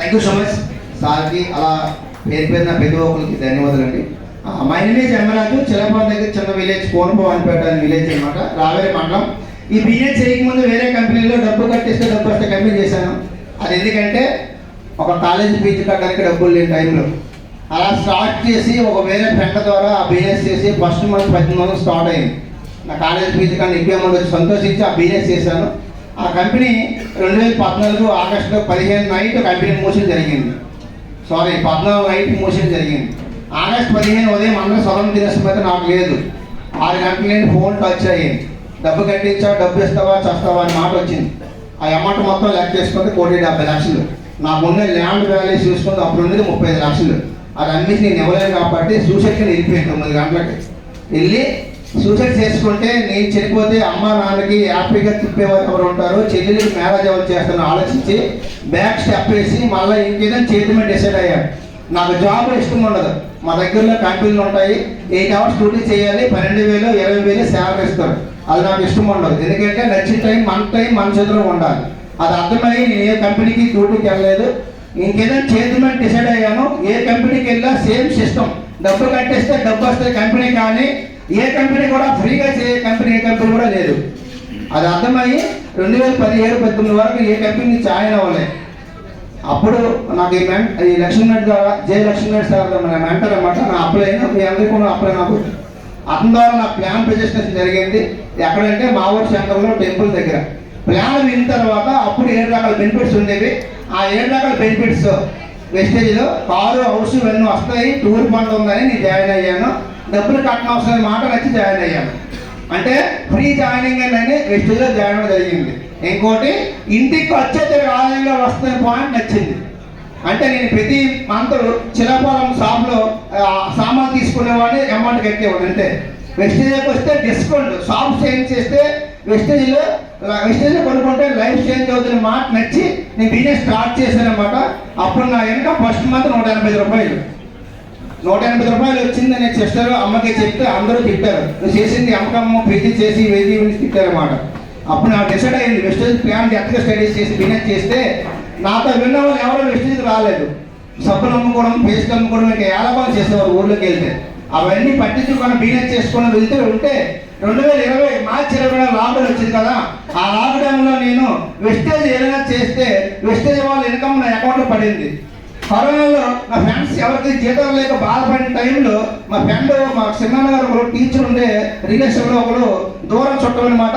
Thank you so much సార్కి అలా పేరు పేరున ప్రతి ఒక్కరికి ధన్యవాదాలు అండి మై విలేజ్ ఎమ్మరాజు చిలపాల దగ్గర చిన్న విలేజ్ కోనపో అనిపేట అనే విలేజ్ అనమాట రావేరి మండలం. ఈ బిజినెస్ చేయకముందు వేరే కంపెనీలో డబ్బు కట్టేస్తే డబ్బు వస్తే కంపెనీ చేశాను. అది ఎందుకంటే ఒక కాలేజ్ ఫీజు కట్టడానికి డబ్బులు లేని టైంలో. అలా స్టార్ట్ చేసి ఒక వేరే ఫ్రెండ్ ద్వారా ఆ బిజినెస్ చేసి ఫస్ట్ మంత్ పద్దెనిమిది వందలు స్టార్ట్ అయింది. నా కాలేజ్ ఫీజు కానీ ఎక్కువ మంది వచ్చి సంతోషించి ఆ బిజినెస్ చేశాను. ఆ కంపెనీ రెండు వేల పద్నాలుగు ఆగస్టు పదిహేను నైట్ కంపెనీ మూసిన జరిగింది. సారీ పద్నాలుగు నైట్ మూసిన జరిగింది. ఆగస్ట్ పదిహేను ఉదయం అందరూ స్వరం దినోత్సవం అయితే నాకు లేదు. ఆరు గంటల నేను ఫోన్ టచ్ అయ్యింది డబ్బు కట్టించా డబ్బు ఇస్తావా? చేస్తావా? అని మాట వచ్చింది. ఆ అమౌంట్ మొత్తం లెక్క చేసుకుంటే కోటి డెబ్బై లక్షలు. నాకు ఉన్న ల్యాండ్ వ్యాలీస్ చూసుకుంటే అప్పుడు ఉండేది ముప్పై ఐదు లక్షలు. అది అన్నిటి నేను ఇవ్వలేను కాబట్టి సూసైడ్కి వెళ్ళిపోయాను తొమ్మిది గంటలకి. వెళ్ళి సూసైడ్ చేసుకుంటే నేను చనిపోతే అమ్మ నాన్నకి హ్యాపీగా తిప్పేవారు ఎవరు ఉంటారు చెల్లెలకి మ్యారేజ్ ఎవరు చేస్తాను ఆలోచించి బ్యాక్ స్టెప్ వేసి మళ్ళీ ఇంకేదైనా చేతి మీద డిసైడ్ అయ్యాను నాకు జాబ్ ఇష్టం ఉండదు. మా దగ్గరలో కంపెనీలు ఉంటాయి. ఎయిట్ అవర్స్ డ్యూటీ చేయాలి. పన్నెండు వేలు ఇరవై వేలు శాలరీ ఇస్తారు. అది నాకు ఇష్టం ఉండదు. ఎందుకంటే నచ్చిన టైం మన టైం మన చేతిలో ఉండాలి. అది అర్థమై నేను ఏ కంపెనీకి డ్యూటీకి వెళ్ళలేదు. ఇంకేదైనా చేద్దామని డిసైడ్ అయ్యాను. ఏ కంపెనీకి వెళ్ళినా సేమ్ సిస్టమ్ డబ్బు కట్టేస్తే డబ్బు వస్తే కంపెనీ కానీ ఏ కంపెనీ కూడా ఫ్రీగా చేయ కంపెనీ ఏ కంపెనీ కూడా లేదు. అది అర్థమయ్యి రెండు వేల పదిహేడు పద్దెనిమిది వరకు ఏ కంపెనీ జాయిన్ అవ్వలేదు అప్పుడు నాకు ఈ మెం ఈ లక్ష్మీనాథ్ ద్వారా జే లక్ష్మీనాథ్ సార్ మన మెంటర్ అనమాట నా అప్లై అయినా మీ అందరికీ కూడా అప్లై నాకు. అతని ద్వారా నా ప్లాన్ ప్రజెస్టేషన్ జరిగింది. ఎక్కడంటే మా ఊరు సెంటర్లో టెంపుల్ దగ్గర. ప్లాన్ విన్న తర్వాత అప్పుడు ఏడు రకాల బెనిఫిట్స్ ఉండేవి. ఆ ఏడు రకాల బెనిఫిట్స్ వెస్టేజ్లో కారు హౌస్ ఇవన్నీ వస్తాయి. టూర్ ఫండ్ ఉందని నేను జాయిన్ అయ్యాను. డబ్బులు కట్టడం అవసరం మాట నచ్చి జాయిన్ అయ్యాను అంటే ఫ్రీ జాయినింగ్ అని వెస్ట్లో జాయిన్ అవ్వడం జరిగింది. ఇంకోటి ఇంటికి వచ్చేది ఆలయంలో వస్తున్న పాయింట్ నచ్చింది. అంటే నేను ప్రతి మంత్ చిలపాలెం షాప్లో సామాన్ తీసుకునేవాడిని అమౌంట్ కట్టేవాడు అంతే. వెస్టేజ్కి వస్తే డిస్కౌంట్ షాప్ చేంజ్ చేస్తే వెస్టేజ్లో వెస్టేజ్లో కొనుక్కుంటే లైఫ్ చేంజ్ అవుతున్న మాట నచ్చి నేను బిజినెస్ స్టార్ట్ చేశాను అనమాట అప్పుడు నా వెనక ఫస్ట్ మంత్ నూట ఎనభై రూపాయలు. నూట ఎనభై రూపాయలు వచ్చింది వచ్చిందని సిస్టర్ అమ్మకి చెప్తే అందరూ తిట్టారు. నువ్వు చేసింది అమ్మకమ్మ ప్రీతి చేసి వేది తిట్టారన్నమాట. అప్పుడు నాకు డిసైడ్ అయింది వెస్టేజ్ ప్లాన్ ఎత్తగా స్టడీస్ చేసి బిజినెస్ చేస్తే నాతో విన్న వాళ్ళు ఎవరో వెస్టేజ్ రాలేదు. సబ్బులు అమ్ముకోవడం పేస్ట్ అమ్ముకోవడం ఇంకా ఏలాబాలు చేసేవారు ఊర్లోకి వెళ్తే. అవన్నీ పట్టించుకొని బిజినెస్ చేసుకొని వెళ్తే ఉంటే రెండు వేల ఇరవై మార్చి ఇరవై లాక్డౌన్ వచ్చింది కదా ఆ లాక్డౌన్లో నేను వెస్టేజ్ ఏదైనా చేస్తే వెస్టేజ్ వాళ్ళ ఇన్కమ్ నా అకౌంట్లో పడింది. కరోనాలో మా ఫ్రెండ్స్ ఎవరికి జీతం లేక బాధపడిన టైంలో మా ఫ్రెండ్ మా చిన్నాన్న గారు ఒకరు టీచర్ ఉండే రిలేషన్లో ఒకడు దూరం చుట్టం అనమాట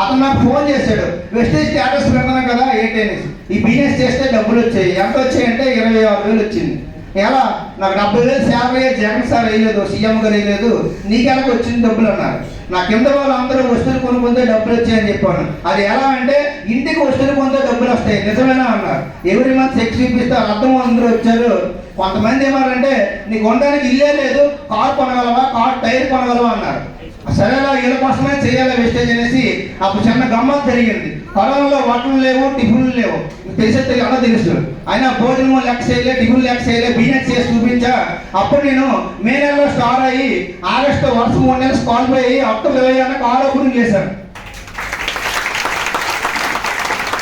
అతను నాకు ఫోన్ చేశాడు. వెస్టేజ్ స్టేటస్ పెడతాను కదా ఏంటి అనేసి ఈ బిజినెస్ చేస్తే డబ్బులు వచ్చాయి. ఎంత వచ్చాయంటే ఇరవై ఆరు వేలు వచ్చింది. ఎలా నాకు డబ్బులు లేదు శాలరీ జగన్ సార్ వేయలేదు సీఎం గారు వేయలేదు నీకెలా వచ్చిన డబ్బులు అన్నారు. నా కింద వాళ్ళు అందరూ వస్తువులు కొనుక్కుంటే డబ్బులు వచ్చాయని చెప్పాను. అది ఎలా అంటే ఇంటికి వస్తువులు కొందే డబ్బులు వస్తాయి నిజమేనా అన్నారు. ఎవరి మంత్ చెక్ చూపిస్తారు అర్థం అందరూ వచ్చారు. కొంతమంది ఏమన్నారంటే నీకు ఉండడానికి ఇల్లే లేదు కార్ కొనగలవా కార్ టైర్ కొనగలవా అన్నారు. సరేలా వీళ్ళ కోసమే చేయాలి వేస్టేజ్ అనేసి అప్పుడు చిన్న గమ్మత్ జరిగింది. కరోనాలో వంటలు లేవు టిఫిన్లు లేవు. తెలిసే తెలియ అన్న తెలుసు అయినా భోజనం లెక్క చేయలే టిఫిన్ లెక్క చేయలే బిజినెస్ చేసి చూపించా. అప్పుడు నేను మే నెలలో స్టార్ అయ్యి ఆగస్టు వర్షం మూడు నెలలు క్వాలిఫై అయ్యి అక్టోబర్ ఇరవై ఆరుకు ఆరో గురించి చేశాను.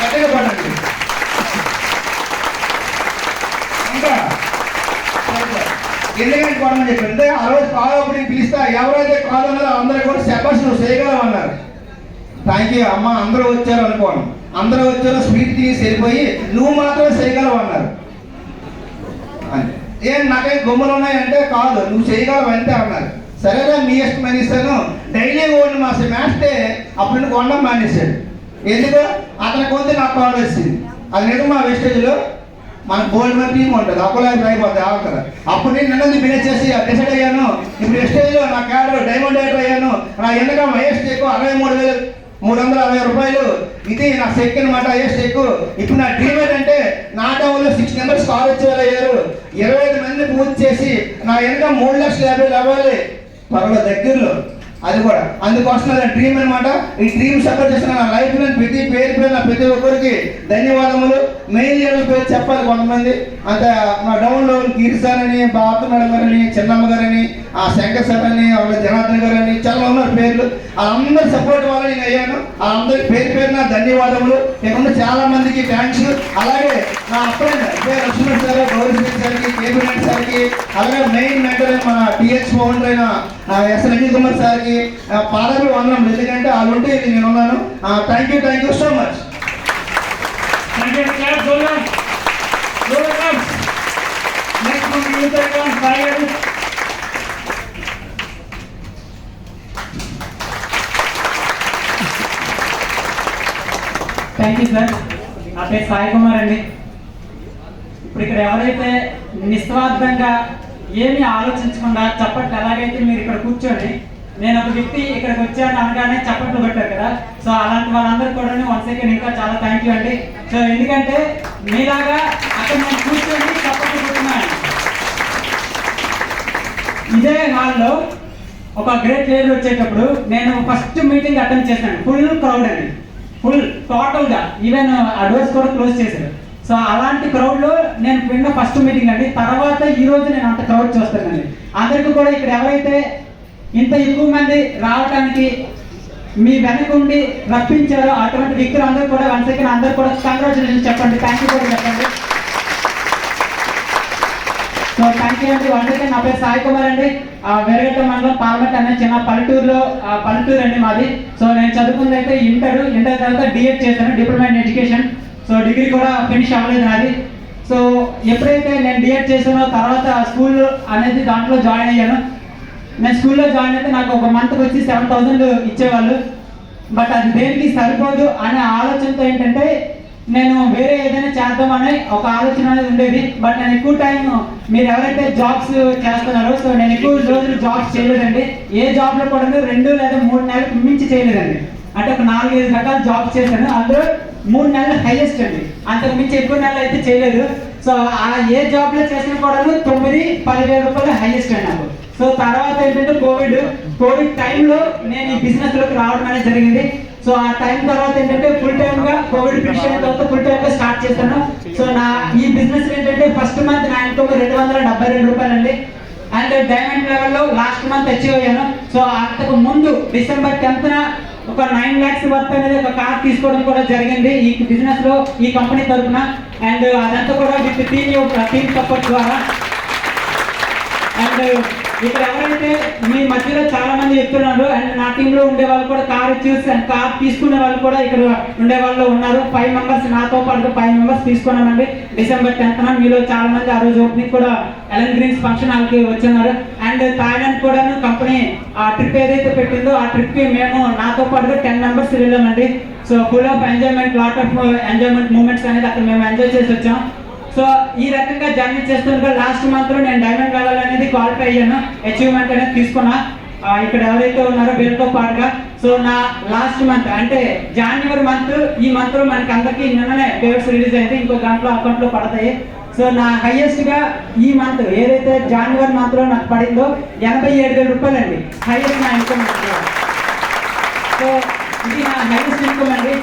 గట్టిగా పడండి ఇంకా ఎందుకంటే కొనమని చెప్పింది ఆ రోజు కాల్ ఓపెనింగ్ పిలిస్తా ఎవరైతే కాల్ ఉన్నారో అందరూ కూడా శబాష్ నువ్వు అన్నారు థ్యాంక్ యూ అమ్మ అందరూ వచ్చారు అనుకోను. అందరూ వచ్చారు స్వీట్ తిని వెళ్ళిపోయి నువ్వు మాత్రమే చేయగలవు అన్నారు అంతే. ఏం నాకే గొమ్మలు ఉన్నాయంటే కాదు నువ్వు చేయగలవు అంటే అన్నారు. సరేరా మీ ఇష్టం అనేసాను డైలీ ఓడి మా మేస్తే అప్పుడు నుండి మానేశాడు. ఎందుకు? అతని కొంత నాకు కాల్ వచ్చింది. అది నిజం మా వెస్టేజ్లో మన గోల్డ్ మీద టీమ్ ఉంటుంది. అప్పలాగా అయిపోతుంది ఆవుతారు అప్పుడు నేను నిన్నది బిజినెస్ చేసి డిసైడ్ అయ్యాను. ఇప్పుడు వెస్టేజ్లో నా క్యాడర్ డైమండ్ డైరెక్టర్ అయ్యాను. నా ఎన్నగా హైయెస్ట్ ఎక్కువ అరవై మూడు వేలు మూడు వందల అరవై రూపాయలు. ఇది నా చెక్ అనమాట హైయెస్ట్ చెక్ ఇప్పుడు నా డ్రీమ్ ఏంటంటే నా టౌన్లో సిక్స్ మెంబర్స్ కాల్ వచ్చేవాళ్ళు అయ్యారు. ఇరవై ఐదు మంది పూజ చేసి నా వెనక మూడు లక్షల యాభై వేలు అవ్వాలి త్వరలో దగ్గరలో. అది కూడా. అందుకోసం నా డ్రీమ్ అనమాట ఈ డ్రీమ్ సపోర్ట్ చేసిన నా లైఫ్లో ప్రతి పేరు పేరున ప్రతి ఒక్కరికి ధన్యవాదములు. మెయిన్ లీడర్ పేరు చెప్పాలి కొంతమంది. అంత మా డౌన్లో గిరిసార్ బాబు మేడం గారని చిన్నమ్మ గారని ఆ శంకర్ సార్ అని వాళ్ళ జనార్దన్ గారు అని చాలా ఉన్నారు పేర్లు. వాళ్ళందరి సపోర్ట్ వల్ల నేను అయ్యాను. వాళ్ళందరి పేరు పేరున ధన్యవాదములు. ఇక్కడ చాలా మంది మందికి థ్యాంక్స్ అలాగే నా అప్పుడైన పేరు లక్ష్మణ్ సార్ గౌరీ సార్కి కేబినెట్ సార్కి అలాగే మెయిన్ మెంటర్ మన టిహెచ్ ఫౌండర్ అయిన ఎస్ రజనీ కుమార్ సార్కి పాదాలు వందనం. ఎందుకంటే వాళ్ళు ఉంటే ఇది నేను ఉన్నాను thank you thank you so much Thank you, clap, Zola. నా పేరు సాయి కుమార్ అండి. ఇప్పుడు ఇక్కడ ఎవరైతే నిస్వార్థంగా ఏమీ ఆలోచించకుండా చప్పట్లు ఎలాగైతే మీరు ఇక్కడ కూర్చోండి నేను ఒక వ్యక్తి ఇక్కడికి వచ్చాను అనగానే చప్పట్లు పెట్టారు కదా. సో అలాంటి వాళ్ళందరూ కూడా వన్ సెకండ్ ఇంకా చాలా థ్యాంక్ యూ అండి. సో ఎందుకంటే మీలాగా అక్కడ నేను కూర్చొని చప్పట్లు పెట్టున్నాను ఇదే హాల్లో ఒక గ్రేట్ లీడర్ వచ్చేటప్పుడు నేను ఫస్ట్ మీటింగ్ అటెండ్ చేశాను. ఫుల్ క్రౌడ్ అండి. ఫుల్ టోటల్గా ఈవెన్ అడ్వైస్ కూడా క్లోజ్ చేశారు సో అలాంటి క్రౌడ్లో నేను విన్న ఫస్ట్ మీటింగ్ అండి. తర్వాత ఈ రోజు నేను అంత క్రౌడ్ చూస్తానండి అందరికీ కూడా ఇక్కడ ఎవరైతే ఇంత ఎక్కువ మంది రావడానికి మీ వెనకుండి రప్పించారో అటువంటి వ్యక్తులు అందరూ కూడా వన్ సెకండ్ అందరూ కూడా కంగ్రాచులేషన్ చెప్పండి. థ్యాంక్ యూ కూడా చెప్పండి సో అండి నా పేరు సాయి కుమార్ అండి. ఆ, మండలం పార్లమెంట్ అనే చిన్న పల్లెటూరులో ఆ, పల్లెటూరు అండి మాది. సో నేను చదువుకుంది అయితే ఇంటర్ ఇంటర్ తర్వాత డిఎడ్ చేశాను diploma in education. So degree కూడా ఫినిష్ అవ్వలేదు నాది. సో ఎప్పుడైతే నేను డిఎడ్ చేశానో తర్వాత స్కూల్ అనేది దాంట్లో జాయిన్ అయ్యాను. నేను స్కూల్లో జాయిన్ అయితే నాకు ఒక మంత్కి వచ్చి సెవెన్ థౌసండ్ ఇచ్చేవాళ్ళు. బట్ అది దేనికి సరిపోదు అనే ఆలోచనతో ఏంటంటే నేను వేరే ఏదైనా చేద్దామని ఒక ఆలోచన అనేది ఉండేది. బట్ నేను ఎక్కువ టైం మీరు ఎవరైతే జాబ్స్ చేస్తున్నారో సో నేను ఎక్కువ రోజులు జాబ్స్ చేయలేదండి. ఏ జాబ్లో కూడా రెండు లేదా మూడు నెలలకు మించి చేయలేదండి. అంటే ఒక నాలుగైదు రకాల జాబ్స్ చేశాను. అందులో మూడు నెలలు హైయెస్ట్ అండి. అంతకు మించి ఎక్కువ నెలలు అయితే చేయలేదు. సో ఆ ఏ జాబ్లో చేసిన కూడా తొమ్మిది పదివేల రూపాయలు హైయెస్ట్ అండి నాకు. సో తర్వాత ఏంటంటే కోవిడ్ కోవిడ్ టైంలో నేను ఈ బిజినెస్లోకి రావడం అనేది జరిగింది. సో ఆ టైం తర్వాత ఏంటంటే ఫుల్ టైమ్గా కోవిడ్ ఫినిష్ అయిన తర్వాత ఫుల్ టైమ్గా స్టార్ట్ చేశాను. సో నా ఈ బిజినెస్ ఏంటంటే ఫస్ట్ మంత్ నా ఇన్కమ్ రెండు వందల డెబ్బై రెండు రూపాయలు అండి అండ్ డైమండ్ లెవెల్లో లాస్ట్ మంత్ అచీవ్ అయ్యాను. సో అంతకు ముందు డిసెంబర్ టెన్త్ ఒక నైన్ లాక్స్ వర్త్ అనేది ఒక కార్ తీసుకోవడం కూడా జరిగింది ఈ బిజినెస్లో ఈ కంపెనీ తరఫున. అండ్ అదంతా కూడా విత్ టీమ్ టీమ్ సపోర్ట్ ద్వారా. అండ్ ఇక్కడ ఎవరైతే మీ మధ్యలో చాలా మంది చెప్తున్నారు అండ్ నా టీమ్లో ఉండే వాళ్ళు కూడా కార్ చూసి అండ్ కార్ తీసుకునే వాళ్ళు కూడా ఇక్కడ ఉండే వాళ్ళు ఉన్నారు. ఫైవ్ మెంబర్స్ నాతో పాటు ఫైవ్ మెంబర్స్ తీసుకున్నామండి. డిసెంబర్ టెన్త్ మీలో చాలా మంది ఆ రోజు ఓపెనింగ్ కూడా ఎలన్ గ్రీన్స్ ఫంక్షన్ హాల్కి వచ్చున్నారు అండ్ థాయిలాండ్ కూడా కంపెనీ ఆ ట్రిప్ ఏదైతే పెట్టిందో ఆ ట్రిప్కి మేము నాతో పాటుగా టెన్ మెంబర్స్ వెళ్ళామండి. So full of enjoyment lot of enjoyment moments అనేది అక్కడ మేము ఎంజాయ్ చేసి వచ్చాం. సో ఈ రకంగా జర్నీ చేస్తుండగా లాస్ట్ మంత్లో నేను డైమండ్ లెవెల్ అనేది క్వాలిఫై అయ్యాను. అచీవ్మెంట్ అనేది తీసుకున్నా. ఇక్కడ ఎవరైతే ఉన్నారో వీళ్ళతో పాటుగా. సో నా లాస్ట్ మంత్ అంటే జనవరి మంత్ ఈ మంత్లో మనకి అందరికి నిన్ననే పేపర్స్ రిలీజ్ అయింది ఇంకో దాంట్లో అకౌంట్లో పడతాయి. సో నా హైయెస్ట్గా ఈ మంత్ ఏదైతే జనవరి మంత్లో నాకు పడిందో ఎనభై ఏడు వేల రూపాయలు అండి. హైయెస్ట్ నా ఇన్కమ్ సో ఇది నా హైయెస్ట్ ఇన్కమ్ అండి.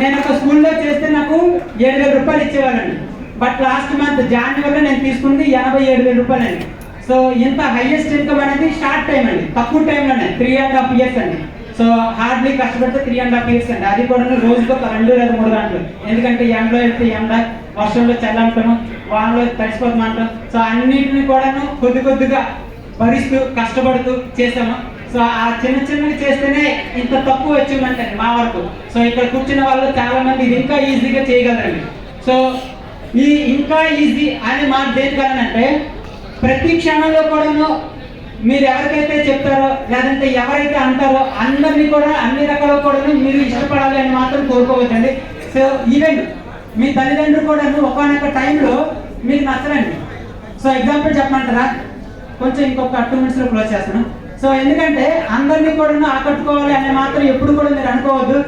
నేను ఒక స్కూల్లో చేస్తే నాకు ఏడు వేల రూపాయలు ఇచ్చేవాళ్ళండి. బట్ లాస్ట్ మంత్ జాన్యువరిలో నేను తీసుకుంది ఎనభై ఏడు వేల రూపాయలు అండి సో ఇంత హైయెస్ట్ ఇన్కమ్ అనేది షార్ట్ టైం అండి. తక్కువ టైంలోనే త్రీ అండ్ హాఫ్ ఇయర్స్ అండి. సో హార్డ్లీ కష్టపడితే త్రీ అండ్ హాఫ్ ఇయర్స్ అండి. అది కూడా రోజుకు ఒక రెండు లేదా మూడు గంటలు. ఎందుకంటే ఎండలో వెళ్తే ఎండ వర్షంలో చల్లంటాను వానలో తడిసిపోతామంటాం సో అన్నిటిని కూడాను కొద్ది కొద్దిగా భరిస్తూ కష్టపడుతూ చేసాము సో ఆ చిన్న చిన్నవి చేస్తేనే ఇంత తక్కువ వచ్చిందంటే మా వరకు. సో ఇక్కడ కూర్చున్న వాళ్ళు చాలా మంది ఇది ఇంకా ఈజీగా చేయగలరండి. సో ఈ ఇంకా ఈజీ అని మా దేనికనంటే ప్రతి క్షణంలో కూడాను మీరు ఎవరికైతే చెప్తారో లేదంటే ఎవరైతే అంటారో అందరినీ కూడా అన్ని రకాల కూడాను మీరు ఇష్టపడాలి అని మాత్రం కోరుకోవచ్చండి సో ఈవెన్ మీ తల్లిదండ్రులు కూడాను ఒకనొక టైంలో మీరు నచ్చరండి. సో ఎగ్జాంపుల్ చెప్పమంటారా? కొంచెం ఇంకొక టూ మినిట్స్లో క్లోజ్ చేస్తాను. సో ఎందుకంటే అందరినీ కూడా ఆకట్టుకోవాలి అనే మాత్రం ఎప్పుడు కూడా మీరు అనుకోవద్దు.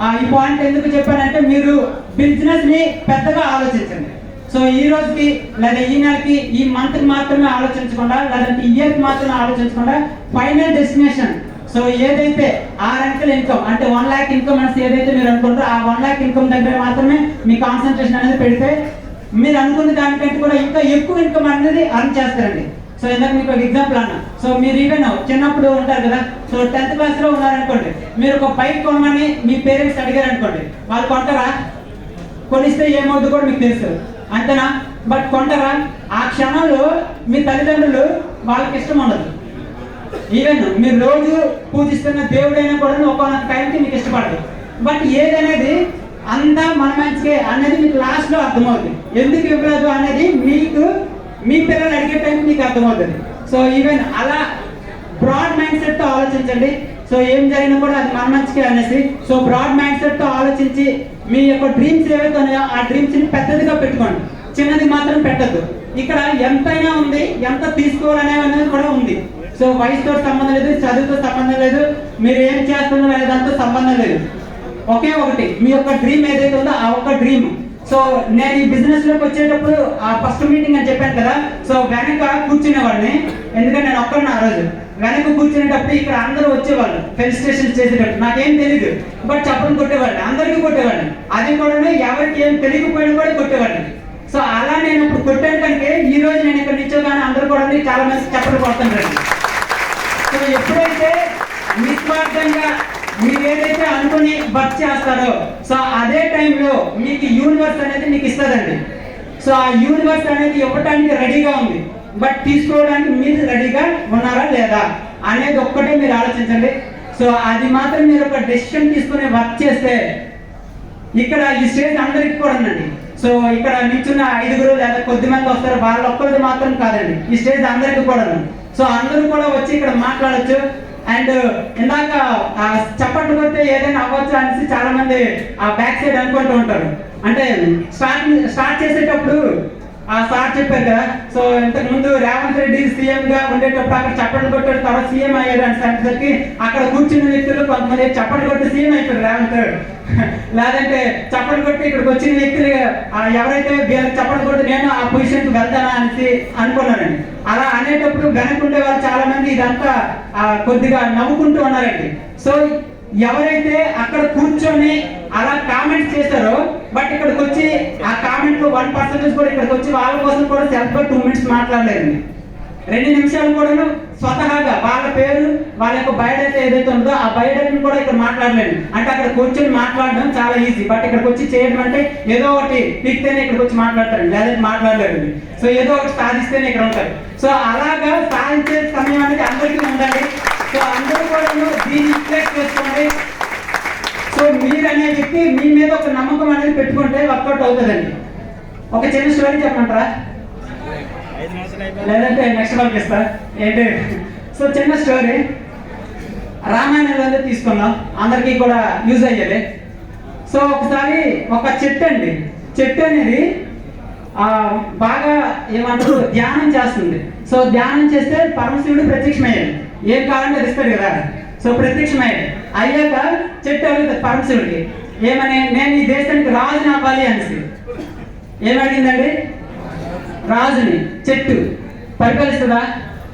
ఆ, ఈ పాయింట్ ఎందుకు చెప్పానంటే మీరు బిజినెస్ని పెద్దగా ఆలోచించండి. సో ఈ రోజుకి లేదా ఈ నెలకి ఈ మంత్ మాత్రమే ఆలోచించకుండా లేదంటే ఇయర్కి మాత్రమే ఆలోచించకుండా ఫైనల్ డెస్టినేషన్ సో ఏదైతే ఆరు అంకెల ఇన్కమ్ అంటే వన్ ల్యాక్ ఇన్కమ్ అనేసి ఏదైతే మీరు అనుకుంటారో ఆ వన్ ల్యాక్ ఇన్కమ్ దగ్గర మాత్రమే మీ కాన్సన్ట్రేషన్ అనేది పెడితే మీరు అనుకున్న దానికంటే కూడా ఇంకా ఎక్కువ ఇన్కమ్ అనేది అర్న్ చేస్తారండి. సో ఇందాక మీకు ఒక ఎగ్జాంపుల్ అన్న. సో మీరు ఈవెన్ చిన్నప్పుడు ఉంటారు కదా సో టెన్త్ క్లాస్లో ఉన్నారనుకోండి మీరు ఒక బైక్ కొనమని మీ పేరెంట్స్ అడిగారు అనుకోండి వాళ్ళు కొంటారా? కొనిస్తే ఏమవుతుందో కూడా మీకు తెలుసు. అంతేనా? బట్ కొంటారా? ఆ క్షణంలో మీ తల్లిదండ్రులు వాళ్ళకి ఇష్టం ఉండదు. ఈవెన్ మీరు రోజు పూజిస్తున్న దేవుడైనా కూడా ఒక టైంకి మీకు ఇష్టపడదు. బట్ ఏదనేది అంతా మన మంచికే అనేది మీకు లాస్ట్లో అర్థమవుతుంది. ఎందుకు ఇవ్వలేదు అనేది మీకు మీ పిల్లలు అడిగే టైం మీకు అర్థమవుతుంది. సో ఈవెన్ అలా బ్రాడ్ మైండ్ సెట్తో ఆలోచించండి. సో ఏం జరిగినా కూడా అది మన మంచికే అనేసి. సో బ్రాడ్ మైండ్ సెట్తో ఆలోచించి మీ యొక్క డ్రీమ్స్ ఏవైతే ఉన్నాయో ఆ డ్రీమ్స్ని పెద్దదిగా పెట్టుకోండి. చిన్నది మాత్రం పెట్టద్దు. ఇక్కడ ఎంతైనా ఉంది ఎంత తీసుకోవాలనే అనేది కూడా ఉంది. సో వయసుతో సంబంధం లేదు చదువుతో సంబంధం లేదు మీరు ఏం చేస్తున్నారు అనే దాంతో సంబంధం లేదు. ఒకే ఒకటి మీ యొక్క డ్రీమ్ ఏదైతే ఉందో ఆ ఒక్క డ్రీమ్ సో నేను ఈ బిజినెస్లోకి వచ్చేటప్పుడు ఆ ఫస్ట్ మీటింగ్ అని చెప్పాను కదా సో వెనక కూర్చునేవాడిని. ఎందుకంటే నేను ఒక్కడిని ఆ రోజు. వెనక కూర్చునేటప్పుడు ఇక్కడ అందరూ వచ్చేవాళ్ళు ఫెలిస్ట్రేషన్ చేసేటప్పుడు. నాకేం తెలియదు బట్ చెప్పని కొట్టేవాడిని అందరికీ కొట్టేవాడిని. అది కూడా ఎవరికి ఏం తెలియకపోయినా కూడా కొట్టేవాడిని. సో అలా నేను ఇప్పుడు కొట్టాను కంటే ఈ రోజు నేను ఇక్కడ నిల్చోగానే అందరూ కూడా చాలా మంది చప్పలు కొడుతుంటారు. సో ఎప్పుడైతే నిస్వార్థంగా మీరు ఏదైతే అనుకుని వర్క్ చేస్తారో సో అదే టైంలో మీకు యూనివర్స్ అనేది మీకు ఇస్తుందండి. సో ఆ యూనివర్స్ అనేది ఇవ్వటానికి రెడీగా ఉంది. బట్ తీసుకోవడానికి మీరు రెడీగా ఉన్నారా లేదా అనేది ఒక్కటే మీరు ఆలోచించండి. సో అది మాత్రం మీరు ఒక డెసిషన్ తీసుకుని వర్క్ చేస్తే ఇక్కడ ఈ స్టేజ్ అందరికి కూడా ఉందండి. సో ఇక్కడ నిల్చున్న ఐదుగురు లేదా కొద్ది మంది వస్తారు. వాళ్ళ ఒక్కరిది మాత్రం కాదండి. ఈ స్టేజ్ అందరికి కూడా ఉంది. సో అందరూ కూడా వచ్చి ఇక్కడ మాట్లాడొచ్చు. అండ్ ఇందాక చప్పట్లు కొడితే ఏదైనా అవ్వచ్చు అనేసి చాలా మంది ఆ బ్యాక్ సైడ్ అనుకుంటూ ఉంటారు. అంటే స్టార్ట్ స్టార్ట్ చేసేటప్పుడు ఆ సార్ చెప్పారు కదా సో ఇంతకు ముందు రేవంత్ రెడ్డి సీఎం గా ఉండేటప్పుడు అక్కడ చప్పట్లు కొట్టాడు తర్వాత సీఎం అయ్యాడు అని సరికి అక్కడ కూర్చున్న వ్యక్తులు కొంతమంది చప్పట్లు కొట్టి సీఎం అయిపోయాడు రేవంత్ లేదంటే చప్పట్లు కొట్టి ఇక్కడికి వచ్చిన వ్యక్తులు ఎవరైతే చప్పట్లు కొట్టి నేను ఆ పొజిషన్కి వెళ్తానా అనేసి అనుకున్నానండి అలా అనేటప్పుడు వెనక్కుండే వాళ్ళు ఇదంతా కొద్దిగా నవ్వుకుంటూ ఉన్నారండి. సో ఎవరైతే అక్కడ కూర్చొని అలా కామెంట్స్ చేశారో బట్ ఇక్కడికి వచ్చి ఆ కామెంట్లో వన్ పర్సెంటేజ్ కూడా ఇక్కడికి వచ్చి వాళ్ళ కోసం కూడా సెల్ఫ్ టూ మినిట్స్ మాట్లాడలేదండి. రెండు నిమిషాలు కూడాను స్వతహాగా వాళ్ళ పేరు వాళ్ళ యొక్క బయోడేటా ఏదైతే ఉందో ఆ బయోడేటాను కూడా ఇక్కడ మాట్లాడలేను అంటే అక్కడ కూర్చొని మాట్లాడడం చాలా ఈజీ బట్ ఇక్కడికి వచ్చి చేయడం అంటే ఏదో ఒకటి పిక్తేనే ఇక్కడికి వచ్చి మాట్లాడతారు లేదంటే మాట్లాడలేరు సో ఏదో ఒకటి సాధిస్తేనే ఇక్కడ ఉంటారు. సో అలాగా సాధించే సమయం అనేది అందరికీ ఉండాలి. సో అందరూ కూడా దీన్ని రిఫ్లెక్ట్ చేసుకోండి. సో మీరు అనే వ్యక్తి మీ మీద ఒక నమ్మకం అనేది పెట్టుకుంటే వర్కౌట్ అవుతుందండి. ఒక చిన్న స్టోరీ చెప్పమంటారా లేదంటే నెక్స్ట్ వాళ్ళకి ఇస్తా ఏంటి? సో చిన్న స్టోరీ. రామాయణంలో తీసుకుందాం అందరికీ కూడా యూజ్ అయ్యేది. సో ఒకసారి ఒక చెట్టు అండి. చెట్టు అనేది బాగా ఏమంటారు? ధ్యానం చేస్తుంది. సో ధ్యానం చేస్తే పరమశివుడు ప్రత్యక్షమయ్యాడు. ఏం కావాలంటే అది ఇస్తాడు కదా. సో ప్రత్యక్షమయ్యాడు. అయ్యాక చెట్టు అడుగుతుంది పరమశివుడికి. ఏమని? నేను ఈ దేశానికి రాజుని అవ్వాలి అనేసి. ఏమడిగిందండి? రాజుని చెట్టు పరిపాలిస్తుందా?